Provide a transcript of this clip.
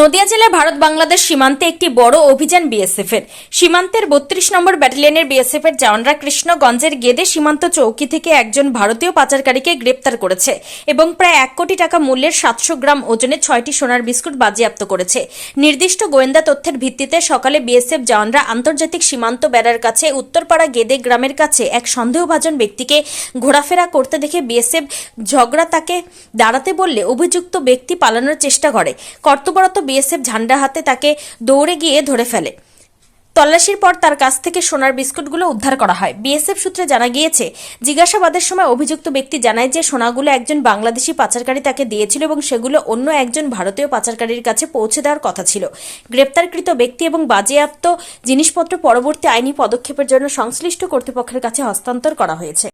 নদিয়া জেলায় ভারত বাংলাদেশ সীমান্তে একটি বড় অভিযান বিএসএফ এর সীমান্তের বত্রিশ নম্বর ব্যাটালিয়নের বিএসএফ এর জওয়ানরা কৃষ্ণগঞ্জের গেদে সীমান্ত চৌকি থেকে একজন ভারতীয় পাচারকারীকে গ্রেপ্তার করেছে এবং প্রায় এক কোটি টাকা মূল্যের সাতশো গ্রাম ওজনের ছয়টি সোনার বিস্কুট বাজেয়াপ্ত করেছে। নির্দিষ্ট গোয়েন্দা তথ্যের ভিত্তিতে সকালে বিএসএফ জওয়ানরা আন্তর্জাতিক সীমান্ত বেড়ার কাছে উত্তরপাড়া গেদে গ্রামের কাছে এক সন্দেহভাজন ব্যক্তিকে ঘোরাফেরা করতে দেখে বিএসএফ ঝগড়া তাকে দাঁড়াতে বললে অভিযুক্ত ব্যক্তি পালানোর চেষ্টা করে। কর্তব্যরত বিএসএফ ঝান্ডা হাতে তাকে দৌড়ে গিয়ে ধরে ফেলে। তল্লাশির পর তার কাছ থেকে সোনার বিস্কুটগুলো উদ্ধার করা হয়। বিএসএফ সূত্রে জানা গিয়েছে, জিজ্ঞাসাবাদের সময় অভিযুক্ত ব্যক্তি জানায় যে, সোনাগুলো একজন বাংলাদেশি পাচারকারী তাকে দিয়েছিল এবং সেগুলো অন্য একজন ভারতীয় পাচারকারীর কাছে পৌঁছে দেওয়ার কথা ছিল। গ্রেপ্তারকৃত ব্যক্তি এবং বাজেয়াপ্ত জিনিসপত্র পরবর্তী আইনি পদক্ষেপের জন্য সংশ্লিষ্ট কর্তৃপক্ষের কাছে হস্তান্তর করা হয়েছে।